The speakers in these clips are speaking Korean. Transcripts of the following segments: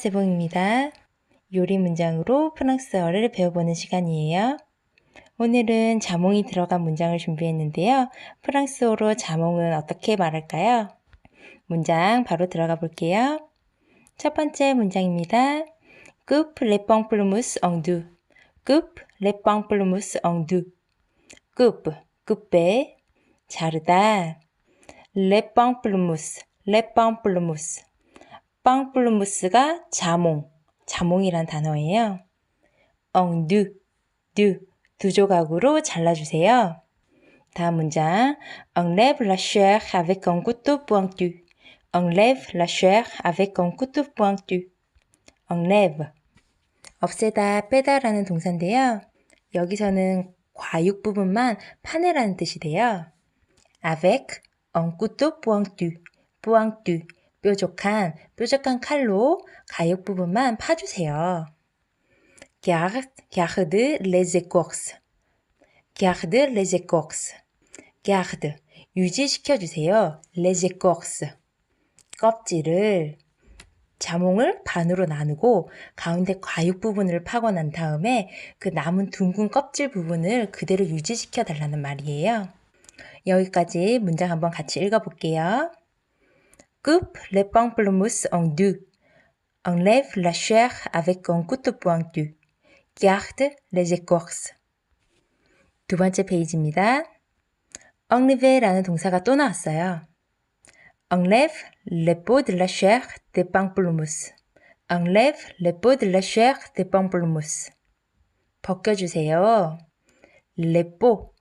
세봉입니다. 요리 문장으로 프랑스어를 배워보는 시간이에요. 오늘은 자몽이 들어간 문장을 준비했는데요. 프랑스어로 자몽은 어떻게 말할까요? 문장 바로 들어가 볼게요. 첫 번째 문장입니다. Coupe les pamplemousses en deux. Coupe les pamplemousses en deux. Coupe, coupe, 자르다. Les pamplemousses, les pamplemousses. 빵플루무스가 자몽, 자몽이란 단어예요. deux, deux, 두 조각으로 잘라주세요. 다음 문장. Enlève la chair avec un couteau pointu. Enlève la chair avec un couteau pointu. Enlève. 없애다, 빼다라는 동사인데요. 여기서는 과육 부분만 파내라는 뜻이 돼요. avec un couteau pointu. pointu. 뾰족한, 뾰족한 칼로 가육 부분만 파주세요. garde, les écorces. garde les écorces. garde, 유지시켜 주세요. les écorces. 껍질을 자몽을 반으로 나누고 가운데 과육 부분을 파고 난 다음에 그 남은 둥근 껍질 부분을 그대로 유지시켜 달라는 말이에요. 여기까지 문장 한번 같이 읽어볼게요. Coupe les pamplemousses en deux. Enlève la chair avec un couteau pointu. Garde les écorces. 두 번째 페이지입니다. enlever라는 동사가 또 나왔어요. Enlève les peaux de la chair des pamplemousses. Enlève les peaux de la chair des pamplemousses. 벗겨주세요. les peaux.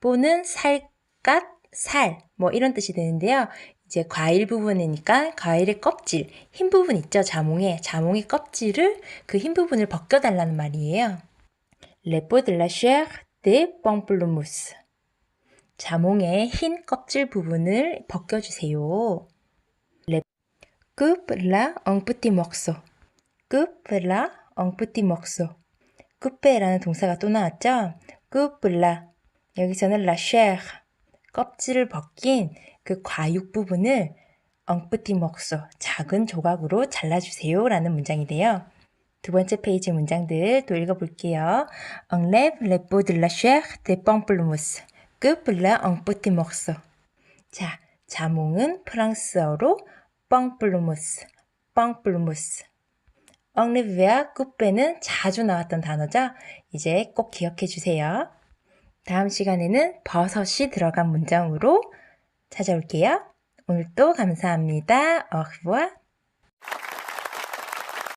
peau는 살갗, 살, 뭐 이런 뜻이 되는데요. 이제 과일 부분이니까 과일의 껍질, 흰 부분 있죠, 자몽에. 자몽의 껍질을 그 흰 부분을 벗겨달라는 말이에요. Les peaux de la chair des pamplemousses. 자몽의 흰 껍질 부분을 벗겨주세요. Les coupe-la en petits morceaux. coupe-la en petits morceaux. coupe라는 동사가 또 나왔죠? coupe-la. 여기서는 la chair. 껍질을 벗긴 그 과육 부분을 엉뿌티 먹소 작은 조각으로 잘라주세요 라는 문장이돼요. 두 번째 페이지 문장들 또 읽어볼게요. Enlève les peaux de la chair des pamplemousses. Coupe-la en petits morceaux. 자, 자몽은 프랑스어로 뻥플루무스, 뻥플루무스. 엉리비아 coupe는 자주 나왔던 단어죠. 이제 꼭 기억해 주세요. 다음 시간에는 버섯이 들어간 문장으로 찾아올게요. 오늘도 감사합니다. Revoir.